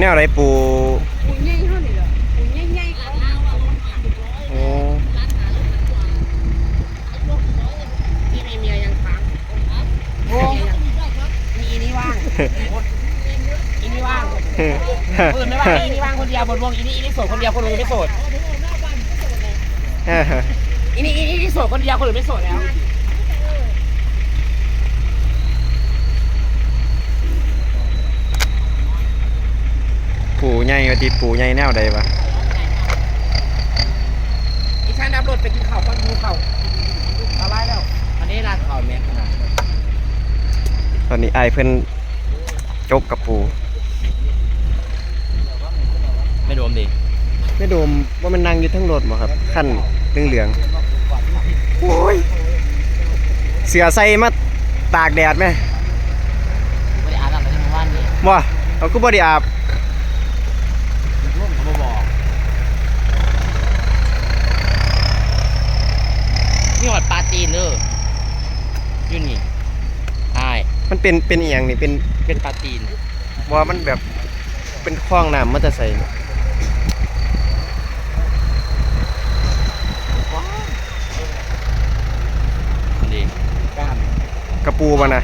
แนวไรปูปูใหญ่เท่านี้เหรอปูใหญ่ๆเขาโอ้พี่มีเมียยังค้างโอ้มีอีนี่ว่างอีนี่ว่างคนอื่นไม่ว่างอีนี่ว่างคนเดียวบนวงอีนี่อีนี่โสดคนเดียวคนอื่นไม่โสดอีนี่อีนี่อีนี่โสดคนเดียวคนอื่นไม่โสดแล้ว ปูใหญ่ว่าติปูใหญ่แนวใดวะอีฉันดับรถไปกินข้าวฟังดูข้าวอะไรแล้ว อันนี้ร้านข้าวแม่ขนาดตอนนี้อายเพิ่นจกกับปู ไม่รวมดิไม่โดมว่ามันนั่งอยู่ทั้งรถบ่ครับขั้นเหลืองๆโอ้ยเสือใส่มาตากแดดไหมไม่ได้อ่านอะไรที่เมื่อวานนี่บ่เอาคือบ่ได้อาบ ร่วมเขามาบอกนี่หอดปลาตีนเด้ออยู่นี่ใช่ มันเป็นเป็นอีหยังนี่เป็นเป็นปลาตีนว่ามันแบบเป็นคลองน้ำมันจะใส่นี่กล้ามกระปูบ่นะ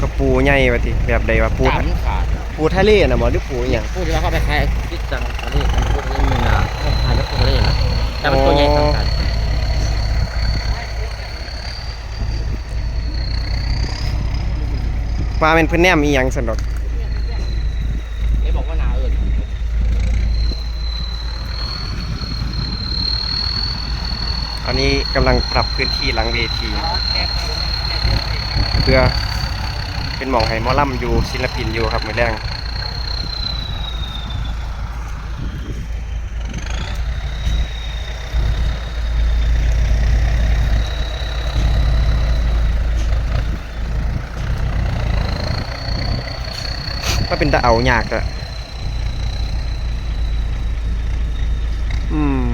กระปูใหญ่ว่าติแบบใดว่าปูกล้ามมันขาดปูทะเลน่ะบ่หรือปูอีหยังพูดแล้วเข้าไปแค่คิดจังทะเลมันพูดเรื่องมึงอะขายแล้วพูดทะเลนะแต่มันตัวใหญ่ทำกัน ว่าเป็นเพิ่นแนมอีหยังซั่นดอกไม่บอกว่าหนาเอิญอันนี้กำลังปรับพื้นที่หลังเวที เพื่อเป็นหมองให้หมอลำอยู่ศิลปินอยู่ครับมื้อแรง ก็เป็นตะเอายากอะอืม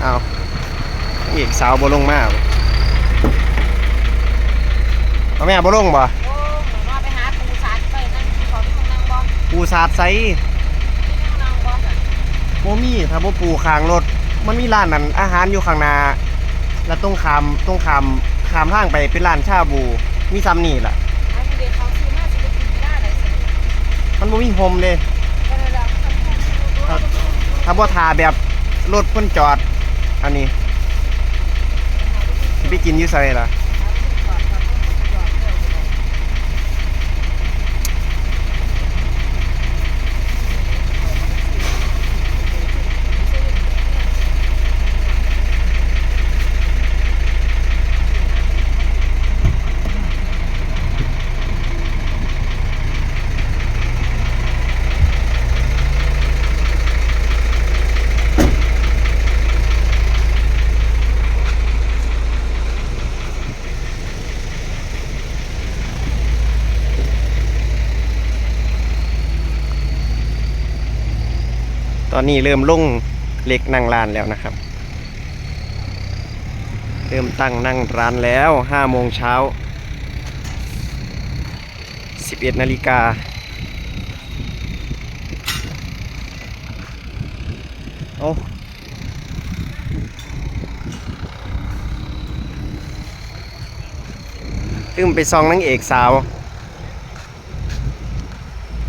เอาอีกสาวบ่ลงมาบ่เอาแม่บ่ลงบ่ โอ้มาไปหาปูสารไปนั่งขอที่นั่งบอม ปูสาดไซนั่งบอมบ่มีถ้าบ่ปูข้างรถ มันมีร้านนั้นอาหารอยู่ข้างหน้า แล้วตรงขามตรงขามขามทางไปเป็นร้านชาบู มีซ้ำนี่ล่ะอันนี้เด็กเขาซื้อมาซื้อกินไม่ได้เลยสิมันบ่มีโฮมเด้ก็เลยแล้วถ้าถ้าบ่ทาแบบรถเพิ่นจอด อันนี้สิไปกินอยู่ไสล่ะ อนนี้เริ่มลงเหล็กนั่งร้านแล้วนะครับ เริ่มตั้งนั่งร้านแล้ว5โมงเช้า 11นาฬิกาโอ้ตึมไปซองนางเอกสาว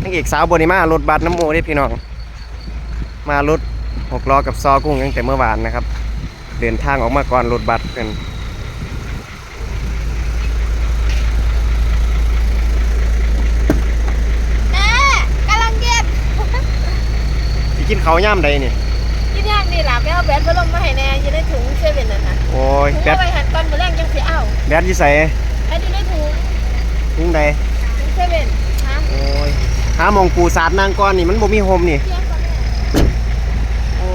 นางเอกสาวบนิมา รถบัสน้ำโมได้พี่น้อง มารถหกล้อกับซอกุ้งตั้งแต่เมื่อวานนะครับ เดินทางออกมาก่อนรถบัสเพิ่นแม่กำลังเย็บสิกินเขาวย่ามใดนี่กินย่างนี่ล่ะไม่เอาแบตพัดลมมาให้แน่อยังได้ถุงเซเว่นนั่นนะโอ้ยถุงแบเอาดไปหันตอนมื้อแรงจังสิเอาแบดยี่ใส่ให้ดูในถุงทุ่งใดถุงเซเว่นฮะโอ้ยหาหมองปูสาดนางก้อนนี่มันบ่มีโฮมนี่ เที่ยงก่อนแม่ โอ้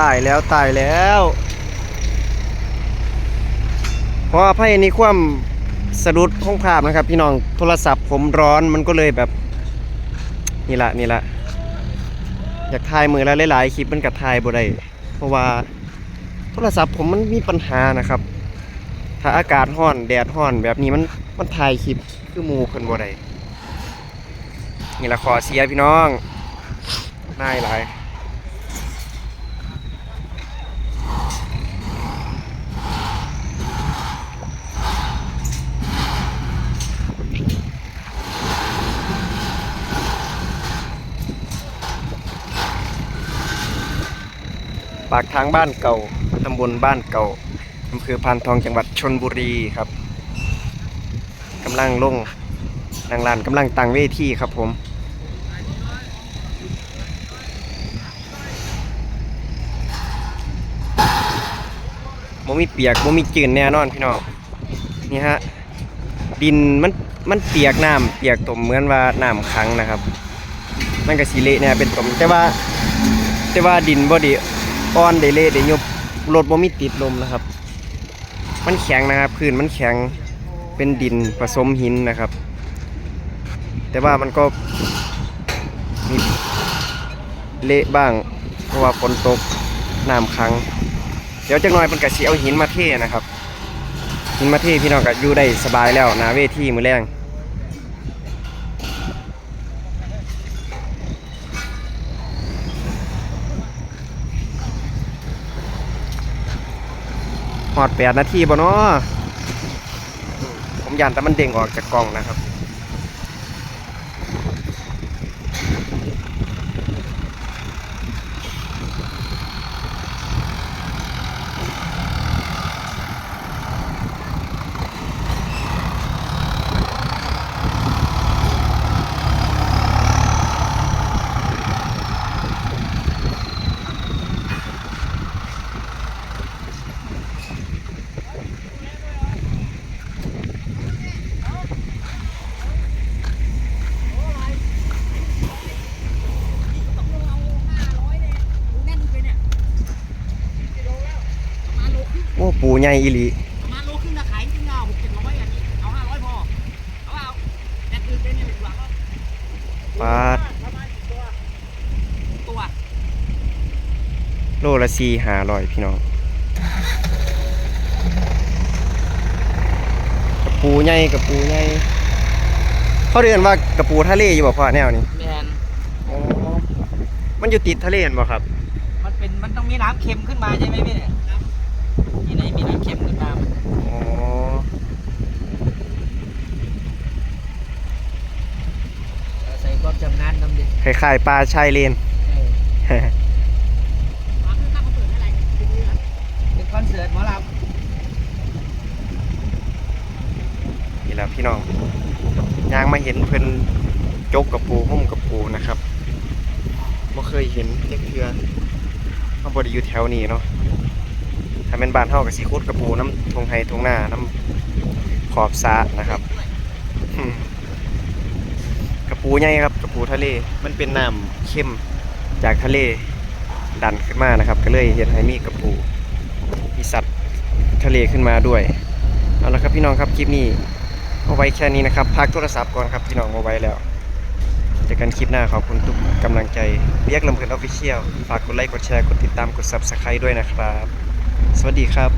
ตายแล้วตายแล้วเพราะว่าไพ่นี่ความสะดุดห้องภาพนะครับ พี่น้องโทรศัพท์ผมร้อนมันก็เลยแบบ นี่ละนี่ละอยากถ่ายมือแล้วหลายๆคลิปมันกับถ่ายบ่ได้เพราะว่าโทรศัพท์ผมมันมีปัญหานะครับ ถ้าอากาศร้อนแดดร้อนแบบนี้มันมันถ่ายคลิปคือมูเพิ่นบ่ได้นี่ละขอเสียพี่น้องนายหลาย ปากทางบ้านเก่าตำบลบ้านเก่าอำเภอพานทองจังหวัดชนบุรีครับกำลังลงนางลานกำลังตังเวทีครับผมบ่มีเปียกบ่มีจืนแน่นอนพี่น้องนี่ฮะดินมันมันเปียกน้ำเปียกตมเหมือนว่าน้ำขังนะครับ มันก็สิเละเนี่ยเป็นตมแต่ว่าแต่ว่าดินบ่ดี อ่อนได้เละได้ยบรถบ่มีติดลมนะครับ มันแข็งนะครับพื้นมันแข็งเป็นดินผสมหินนะครับ แต่ว่ามันก็มีเละบ้าง เพราะว่าฝนตกน้ำขังเดี๋ยวจักหน่อยมันก็สิเอาหินมาเทนะครับหินมาเทพี่น้องก็อยู่ได้สบายแล้วนาเวทีมือแรง หอดแปดนาทีบ่เนาะผมยันแต่มันเด้งออกจากกล่องนะครับ ใหญ่อีหลีมาโลครึ่งนะขายจริงเงาหกเจ็ดร้อยอันนี้เอาห้าร้อยพอเอาเอาแต่คือเป็นเนี่ยเป็นหลังแล้วปาดตัวโลละสี่หาร้อยพี่น้องกระปูใหญ่กระปูใหญ่เขาเรียนว่ากระปูทะเลอยู่บ่พ่อแนวนี้แมนมันอยู่ติดทะเลเห็นบ่ครับ มันเป็นมันต้องมีน้ำเค็มขึ้นมาใช่ไหมพี่เนี่ยที่ ไหนมีน้ำเค็มขึ้นมามันอ๋อใส่ความจำนานน้ำดิคล้ายๆปลาชายเลนเป็นคอนเสิร์ตหมอลนี่แหละพี่น้องยางมาเห็นเพิ่นจกกระปูหุ้มกระปูนะครับบ่เคยเห็นเจ๊เทือเขาบ่ได้อยู่แถวนี้เนาะ ถ้าเป็นบ้านเฮาก็สิขุดกระปูน้ำทงไห้ทงหน้าน้ำขอบสระนะครับกระปูใหญ่ครับกระปูทะเลมันเป็นน้ำเข้มจากทะเลดันขึ้นมานะครับ ก็เลยเฮ็ดให้มีกระปูมีสัตว์ทะเลขึ้นมาด้วยเอาละครับพี่น้องครับคลิปนี้เอาไว้แค่นี้นะครับพักโทรศัพท์ก่อนครับพี่น้องเอาไว้แล้วเจอกันคลิปหน้าขอบคุณทุกกำลังใจเรียกลำเพลินออฟฟิเชียลฝากกดไลค์กดแชร์กดติดตามกด subscribe ด้วยนะครับ สวัสดีครับ